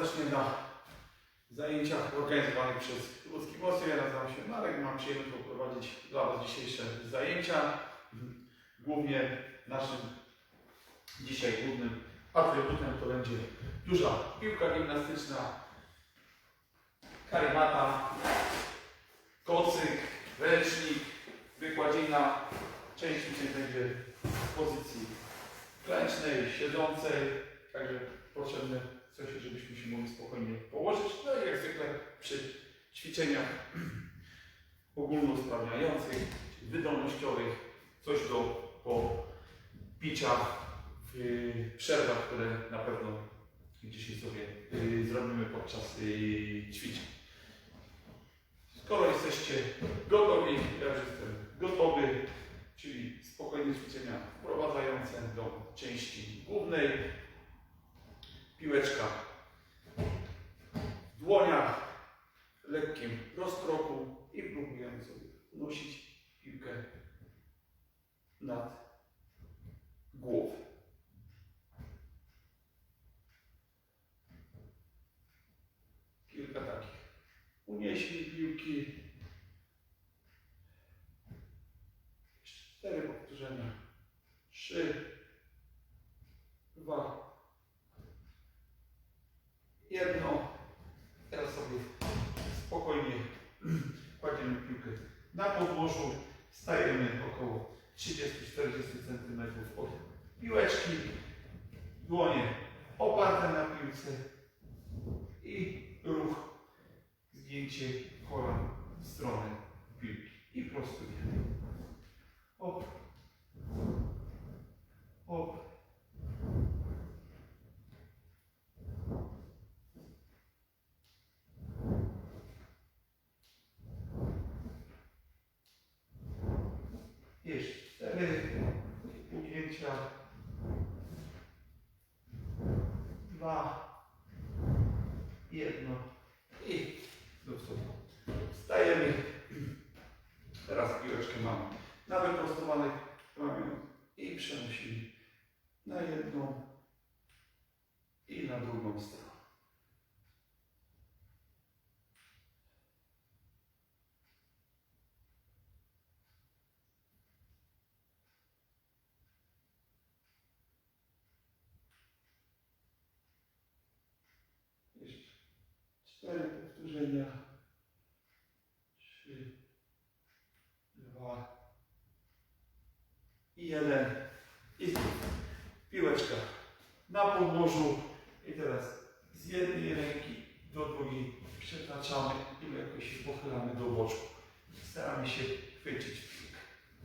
serdecznie na zajęciach organizowanych przez Ludzki Głos. Ja nazywam się Marek, mam przyjemność poprowadzić dla Was dzisiejsze zajęcia. Głównie naszym dzisiaj głównym atrybutem to będzie duża piłka gimnastyczna, karimata, kocyk, ręcznik, wykładzina. Część dzisiaj będzie w pozycji klęcznej, siedzącej, także potrzebne coś, żebyśmy się mogli spokojnie położyć. No i jak zwykle przy ćwiczeniach ogólnosprawniających, wydolnościowych, coś do popicia w przerwach, które na pewno dzisiaj sobie y, zrobimy podczas y, ćwiczeń. Skoro jesteście gotowi, ja już jestem gotowy, czyli spokojne ćwiczenia wprowadzające do części głównej. Piłeczka w dłoniach, lekkim rozkroku i próbujemy sobie unosić piłkę nad głowę. Kilka takich uniesień piłki. Cztery powtórzenia. Trzy, dwa, jedno. Teraz sobie spokojnie kładziemy piłkę na podłożu. Stajemy około 30-40 cm od piłeczki. Dłonie oparte na piłce i ruch, zdjęcie kolan w stronę piłki i prostujemy. Op. Op. Jeszcze cztery ugnięcia. Dwa. Jedno. I do przodu. Wstajemy. Teraz piłeczkę mamy na wyprostowanych ramionach i przenosimy na jedną i na drugą stronę. Jeszcze cztery powtórzenia. Trzy, dwa, i jeden. I piłeczka na podłożu. I teraz z jednej ręki do drugiej przetaczamy i lekko się pochylamy do boczku. Staramy się chwycić piłkę.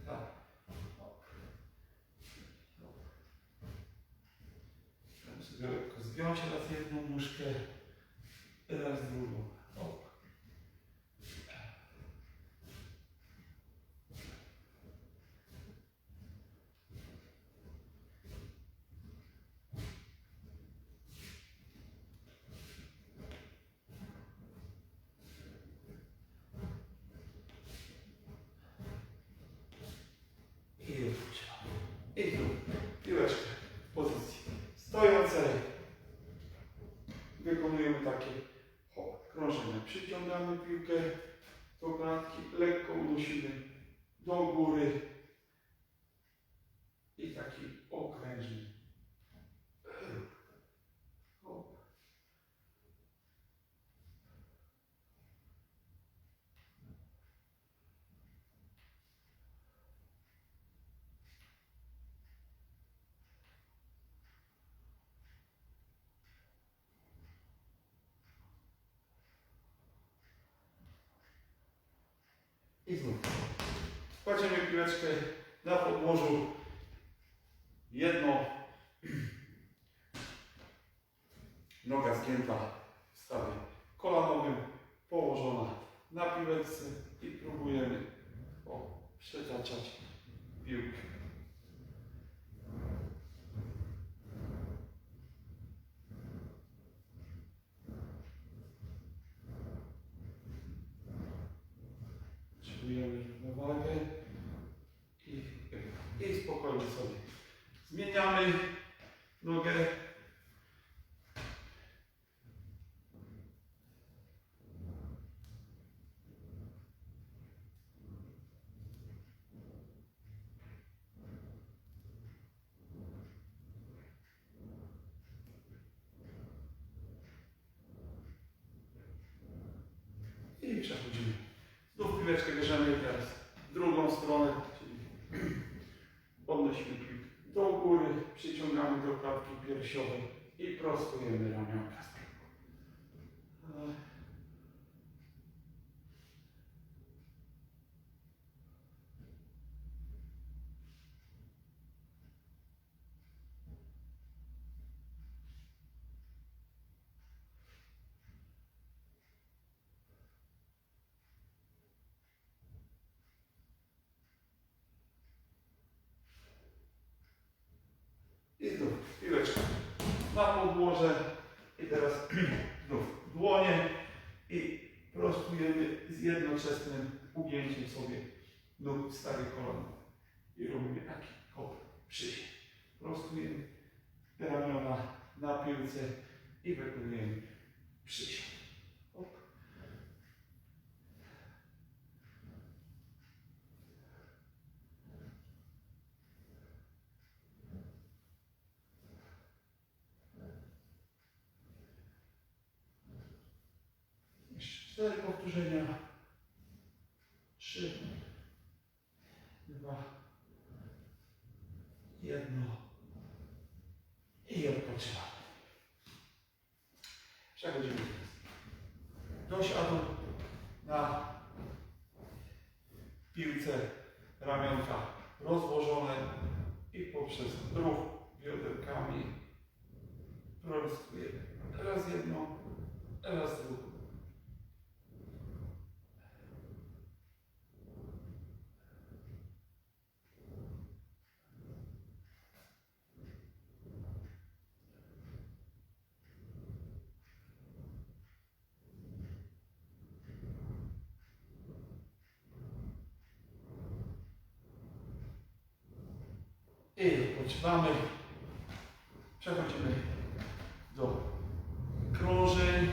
Tak. Sobie lekko zgiąć raz jedną nóżkę, raz drugą. I znów. Kładziemy piłeczkę na podłożu. Jedno. Noga zgięta w stawie kolanowym, położona na piłeczce i próbujemy o, przetaczać piłkę. Czujemy równowagę i, i spokojnie sobie zmieniamy nogę do góry, przyciągamy do klatki piersiowej i prostujemy ramionka. I znów piłeczka na podłoże i teraz znów dłonie i prostujemy z jednoczesnym ugięciem sobie nóg starych kolan i robimy taki hop, przysiad. Prostujemy ramiona na piłce i wykonujemy przysiad. Hop. Jeszcze cztery powtórzenia. Trzy, dwa, jedno i odpoczywamy. Przechodzimy do siadu na piłce ramionka rozłożone i poprzez ruch bioderkami prostujemy. Raz jedno, raz drugą. I. Przechodzimy do krążeń.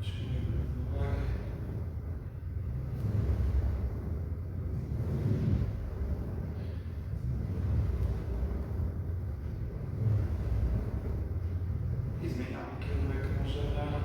Przyjmujemy uwagę. I zmieniamy kierunek krążenia.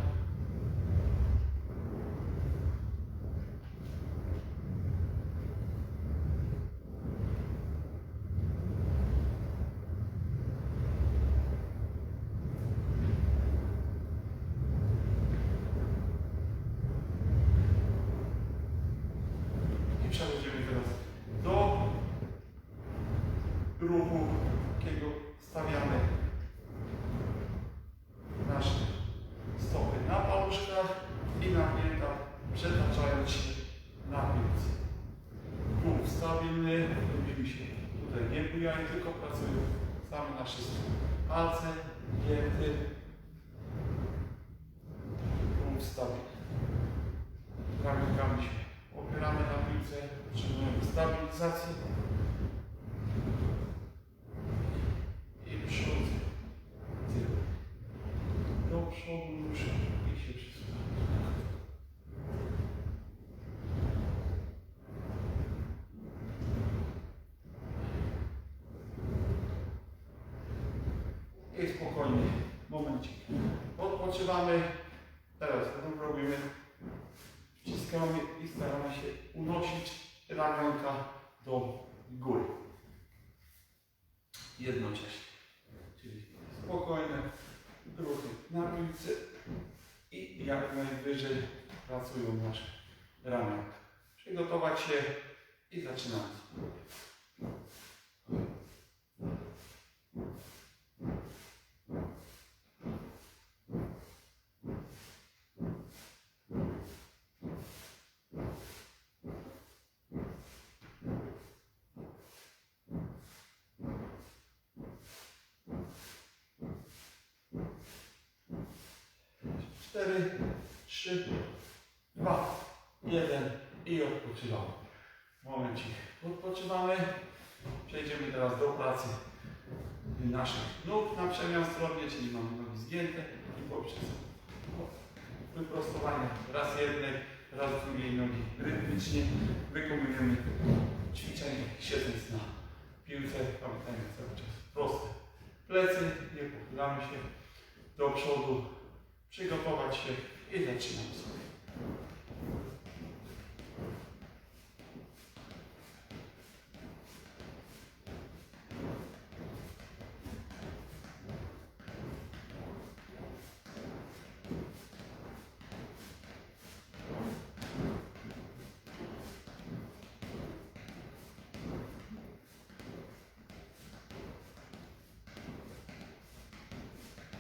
I przechodzimy teraz do ruchu, jakiego stawiamy nasze stopy na paluszkach i na piętach, przetaczając się na piłce. Ruch stabilny, robimy się tutaj nie bujamy, tylko pracują same nasze palce, pięty. Ruch stabilny. Ramionkami się opieramy na piłce, utrzymujemy stabilizację. I przód, tył. Już i się przesuwamy. I spokojnie, momencik. Robimy Wciskamy i się unosić ramionka do góry. Jednocześnie. Czyli spokojne ruchy na piłce i jak najwyżej pracują ramionka. Przygotować się i zaczynamy. Cztery, trzy, jeden i odpoczywamy. Momencik. Odpoczywamy. Przejdziemy teraz do pracy naszych nóg na przemian stronnie, czyli mamy nogi zgięte i poprzez wyprostowanie raz jednej, raz drugiej nogi rytmicznie wykonujemy ćwiczenie siedząc na piłce. Pamiętajmy cały czas proste plecy, nie pochylamy się do przodu, przygotować się i zaczynamy sobie.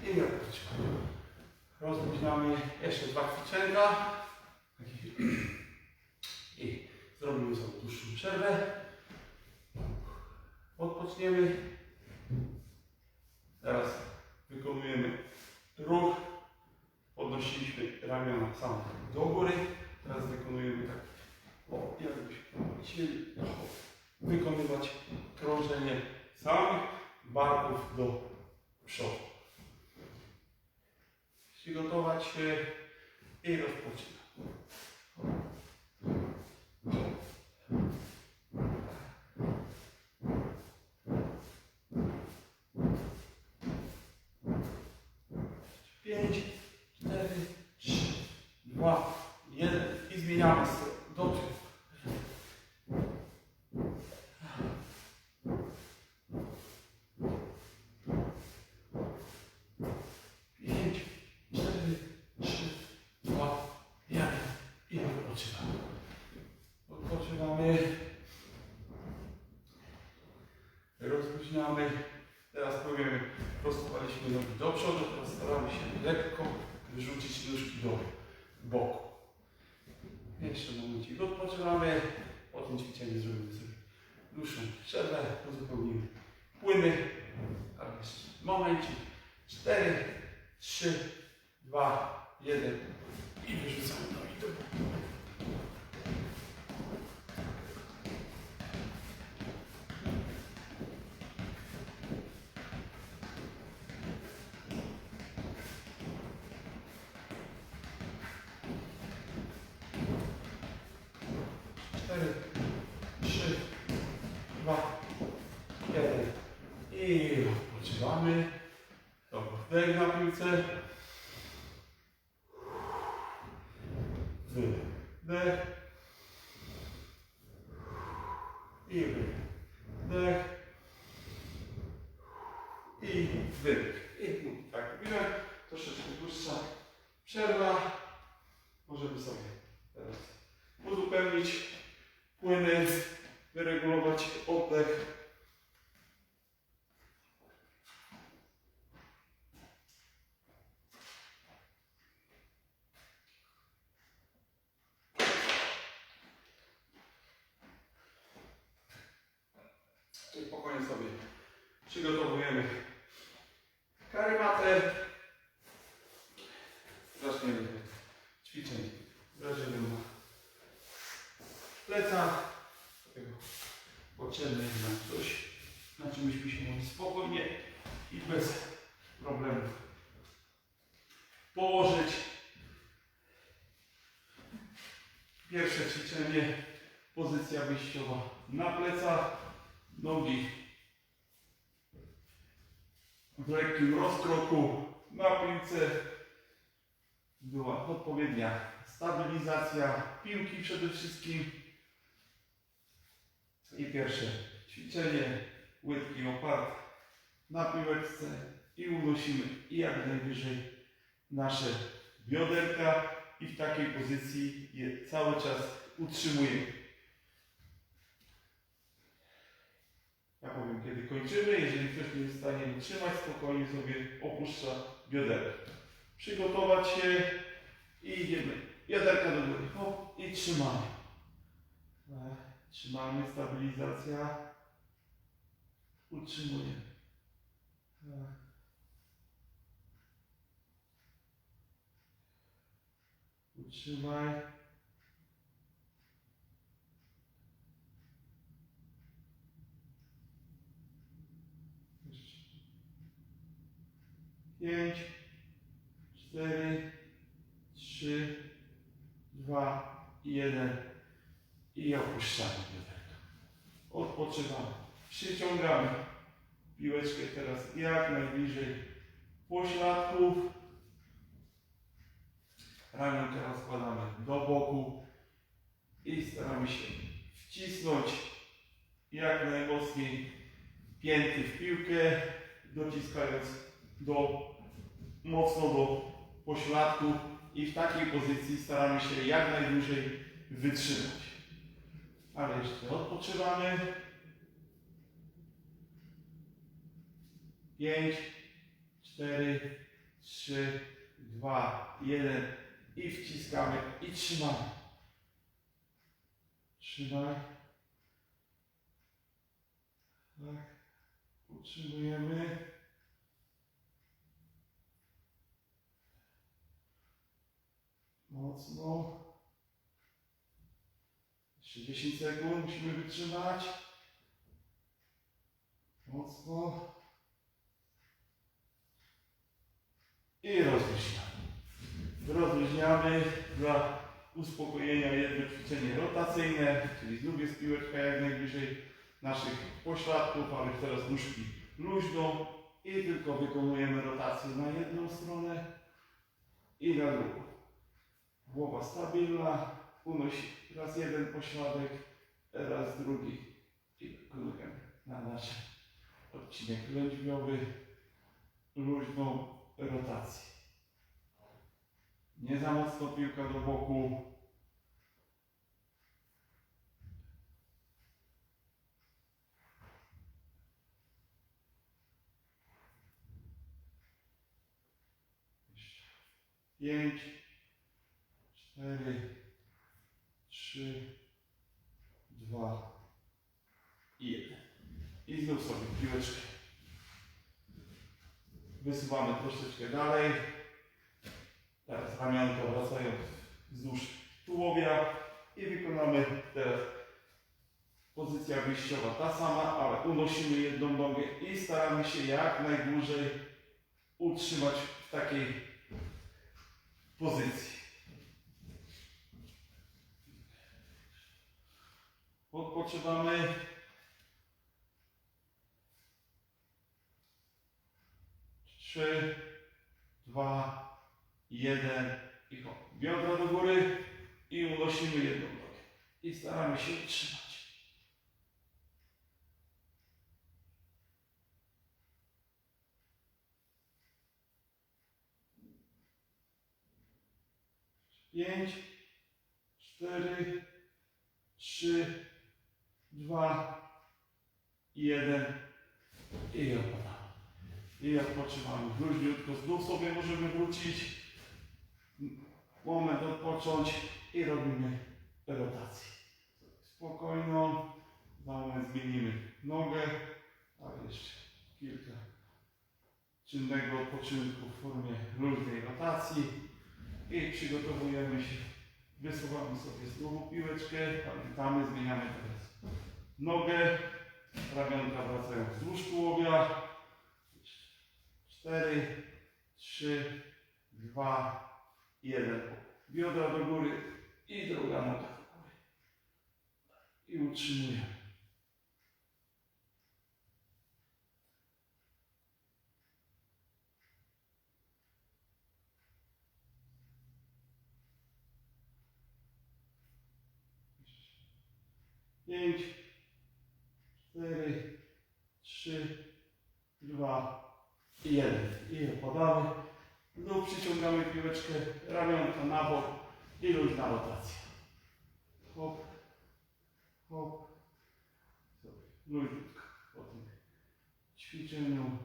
I odpoczywamy. Rozluźniamy jeszcze dwa ćwiczenka. I zrobimy sobie dłuższą przerwę. Odpoczniemy. Teraz wykonujemy ruch. Podnosiliśmy ramiona same do góry. Teraz wykonujemy tak, o, jakbyśmy chcieli wykonywać krążenie samych barków do przodu. Przygotować się i rozpoczynać. Pięć, cztery, trzy, dwa, jeden i zmieniamy stronę. Do tyłu. Pięć, cztery, trzy, dwa, jeden i odpoczywamy. Odpoczywamy. Rozluźniamy. Teraz powiemy, prostowaliśmy nogi do przodu, teraz staramy się lekko wyrzucić nóżki do boku. Jeszcze momencik odpoczywamy. Po tym ćwiczeniu zrobimy sobie dłuższą przerwę, uzupełnimy płyny. Tak jeszcze momencik. Cztery, trzy, dwa, jeden i wyrzucamy nogi do boku. cztery, trzy, dwa, jeden. I odpoczywamy. Dobra, wdech na piłce. Wydech. Wdech. I wydech. Wdech. I wydech. I tak robimy. Troszeczkę dłuższa przerwa. Możemy sobie teraz uzupełnić płyny, wyregulować oddech. Czyli spokojnie sobie przygotowujemy karymatę. Zaczniemy od ćwiczeń z leżeniem na plecach. Takiego potrzebne jednak coś, na czym byśmy się mogli spokojnie i bez problemów położyć. Pierwsze ćwiczenie, pozycja wyjściowa na plecach, nogi w lekkim rozkroku na piłce. Była odpowiednia stabilizacja piłki przede wszystkim. I pierwsze ćwiczenie, łydki opart na piłeczce i unosimy jak najwyżej nasze bioderka i w takiej pozycji je cały czas utrzymujemy. Ja powiem kiedy kończymy, jeżeli ktoś nie jest w stanie wytrzymać, spokojnie sobie opuszcza bioderka. Przygotować się i idziemy. Bioderka do góry. Hop, i trzymamy. Tak. Trzymamy, stabilizacja. Utrzymujemy. Tak. Pięć, cztery, trzy, dwa, jeden i opuszczamy bioderka. Odpoczywamy. Przyciągamy piłeczkę teraz jak najbliżej pośladków. Ramionkę rozkładamy do boku i staramy się wcisnąć jak najmocniej pięty w piłkę, dociskając do, mocno do pośladków i w takiej pozycji staramy się jak najdłużej wytrzymać. Ale jeszcze odpoczywamy. Pięć, cztery, 3, 2, 1 i wciskamy i trzymamy. Trzymaj. Tak. Utrzymujemy. Mocno. Jeszcze 10 sekund musimy wytrzymać. Mocno. I rozluźniamy. Rozluźniamy dla uspokojenia jedno ćwiczenie rotacyjne, czyli znów jest piłeczka jak najbliżej naszych pośladków, ale teraz nóżki luźno i tylko wykonujemy rotację na jedną stronę i na drugą. Głowa stabilna, unosi raz jeden pośladek, raz drugi i wykonujemy na nasz odcinek lędźwiowy luźną rotację. Nie za mocno piłka do boku. Pięć, cztery, trzy, dwa i jeden. I znów sobie piłeczkę. Wysuwamy troszeczkę dalej. Teraz ramionka wracają wzdłuż tułowia i wykonamy teraz pozycja wyjściowa ta sama, ale unosimy jedną nogę i staramy się jak najdłużej utrzymać w takiej pozycji. Odpoczywamy. Trzy, dwa, jeden i hop. Biodra do góry i unosimy jedną nogę. I staramy się utrzymać. Pięć, cztery, trzy, dwa, jeden i opadamy. I odpoczywamy. Luźniutko znów sobie możemy wrócić moment odpocząć i robimy rotację. Spokojną, za moment zmienimy nogę, a jeszcze kilka czynnego odpoczynku w formie luźnej rotacji i przygotowujemy się. Wysuwamy sobie znowu piłeczkę, pamiętamy, zmieniamy teraz nogę, ramionka wracają wzdłuż tułowia. Cztery, trzy, dwa, jeden. Biodra do góry i druga noga do góry. I utrzymujemy. Pięć, cztery, trzy, dwa i jeden. I opadamy. Znów przyciągamy piłeczkę, ramionka na bok i luźna rotacja. Hop, hop. Luźniutko po tym ćwiczeniu.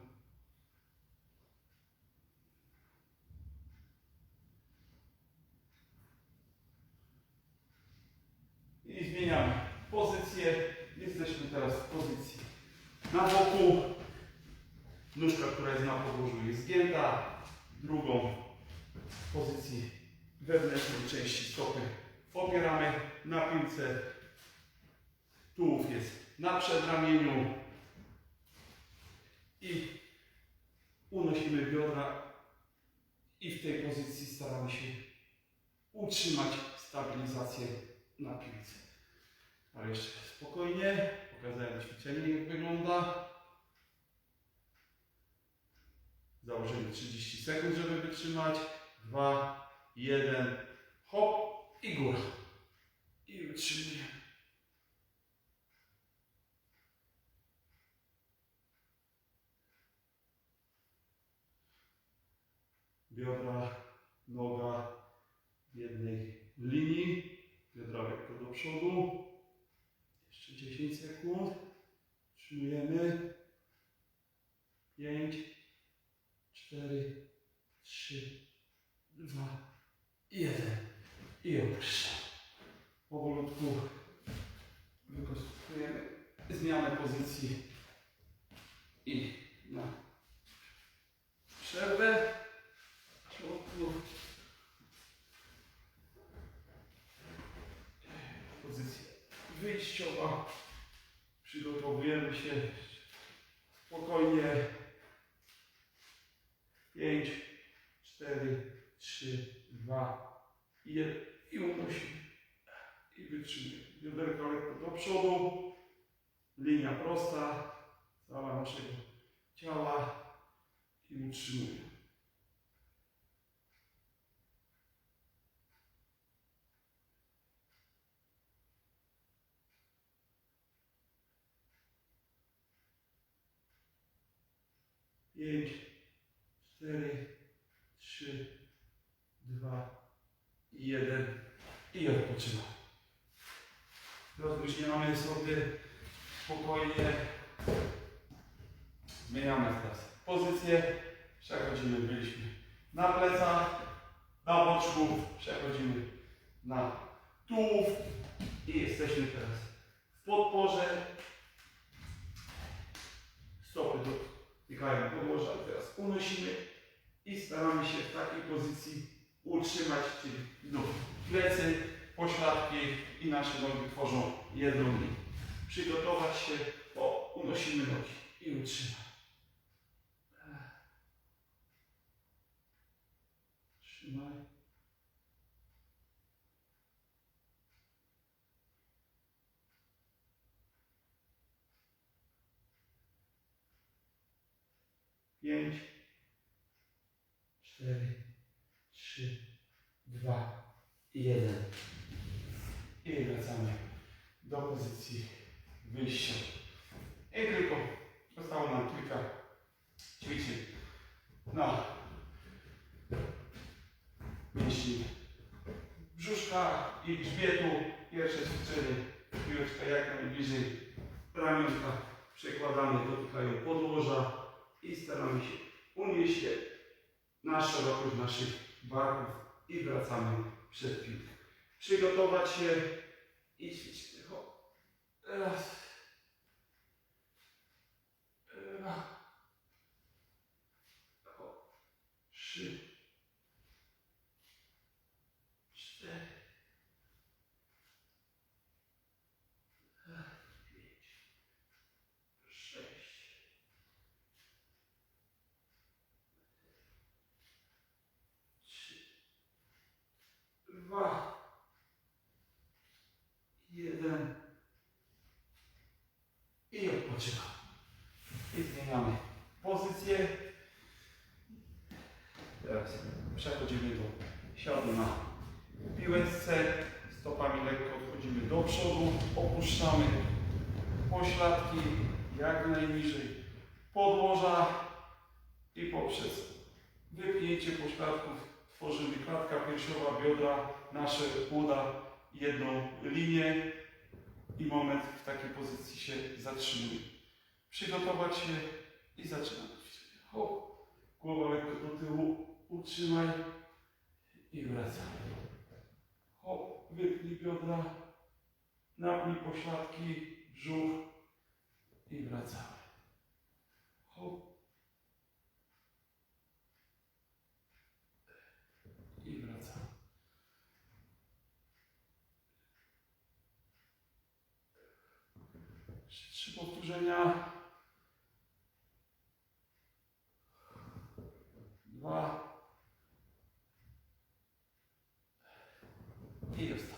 I zmieniamy pozycję. Jesteśmy teraz w pozycji na boku. Nóżka, która jest na podłożu jest zgięta. Drugą w pozycji wewnętrznej części stopy opieramy na piłce. Tułów jest na przedramieniu. I unosimy biodra i w tej pozycji staramy się utrzymać stabilizację na piłce. Ale jeszcze spokojnie, pokazałem ćwiczenie jak wygląda. Założymy 30 sekund, żeby wytrzymać. 2, 1, hop i góra. I utrzymujemy. Biodra, noga w jednej linii. Biodra lekko do przodu. 10 sekund. Trzymujemy. 5, 4, 3, 2, 1. I opuszczam. Powolutku wykorzystujemy zmianę pozycji i na przerwę. Ciągłów. Wyjściowa. Przygotowujemy się spokojnie. 5, 4, 3, 2, 1 i unosimy. I wytrzymujemy. Bioderko lekko do przodu. Linia prosta. Cała naszego ciała. I utrzymujemy. Pięć, cztery, trzy, dwa, jeden i odpoczynamy. Rozluźniamy sobie spokojnie. Zmieniamy teraz pozycję. Przechodzimy, byliśmy na plecach, na boczku, przechodzimy na tułów i jesteśmy teraz w podporze. Stopy dotykają podłoża, teraz unosimy i staramy się w takiej pozycji utrzymać, czyli no, plecy, pośladki i nasze nogi tworzą jedną linię. Przygotować się, o, unosimy nogi i utrzymać. Trzymaj. Pięć, cztery, trzy, dwa, jeden. I wracamy do pozycji wyjścia. I tylko zostało nam kilka ćwiczeń na mięśni brzuszka i grzbietu. Pierwsze ćwiczenie, piłeczka jak najbliżej ramionka przekładamy, dotykają podłoża i staramy się unieść je na szerokość naszych barków i wracamy przed piłkę. Przygotować się i ćwiczyć. Raz. Dwa. Hop. Trzy. Cztery. Pięć. Sześć. Trzy. Dwa. Jeden. I odpoczynamy. I zmieniamy pozycję. Teraz przechodzimy do siadu na piłeczce. Stopami lekko odchodzimy do przodu. Opuszczamy pośladki jak najniżej podłoża i poprzez wypnięcie pośladków tworzymy klatka piersiowa, biodra, nasze uda jedną linię i moment w takiej pozycji się zatrzymuje. Przygotować się i zaczynamy. Hop, głowa lekko do tyłu, utrzymaj i wracamy. Hop, wypnij biodra, napnij pośladki, brzuch i wracamy. Hop. I wracamy. Jeszcze trzy powtórzenia. Dwa. I ostatni.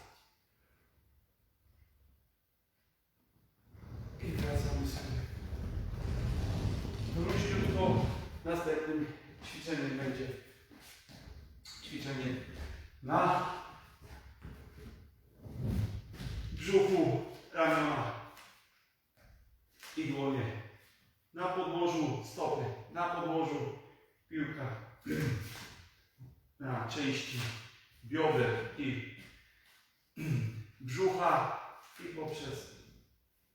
I wracamy sobie. Luźniutko. Następnym ćwiczeniem będzie ćwiczenie na brzuchu, ramiona i dłonie. Na podłożu stopy, na podłożu piłka na części bioder i brzucha i poprzez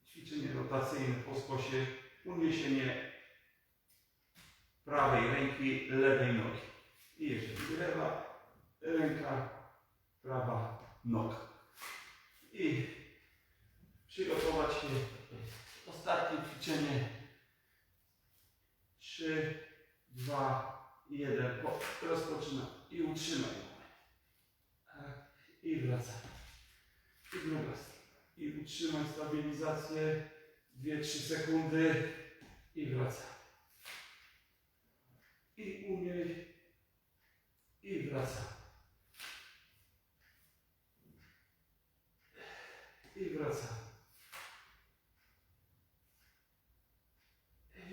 ćwiczenie rotacyjne po skosie uniesienie prawej ręki, lewej nogi. I jeżeli lewa ręka prawa noga. I przygotować się. Ostatnie ćwiczenie. 3, 2, 1. Rozpoczynam. I utrzymaj. Tak. I wracam. I druga. I utrzymaj stabilizację. 2-3 sekundy. I wracam. I umiej. I wracam. I wracam.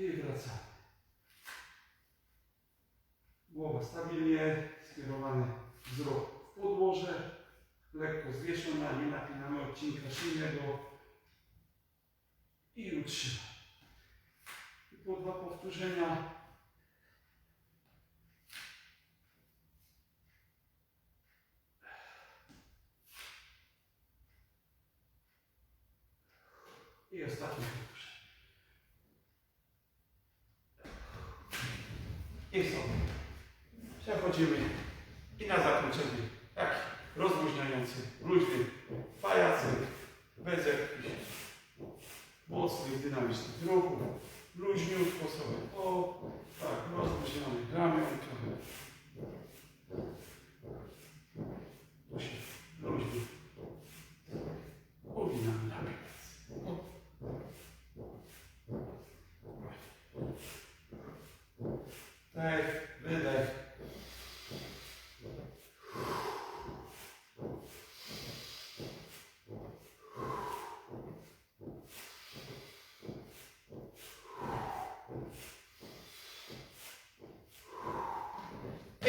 I wracam. Głowa stabilnie, skierowany wzrok w podłoże, lekko zwieszona, nie napinamy odcinka szyjnego i utrzymaj. I po dwa powtórzenia. I ostatnie powtórzenie. I sobie. Przechodzimy i na zakończenie taki rozluźniający, luźny pajacyk, bez jakichś mocnych, dynamicznych ruchów. Luźniutko sobie to, tak, rozluźniony ramionka. To się luźni. Uginamy ramię. Tak, wydech.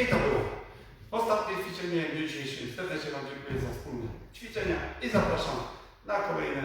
I to było ostatnie ćwiczenie w dniu dzisiejszym. Serdecznie Wam dziękuję za wspólne ćwiczenia i zapraszam na kolejne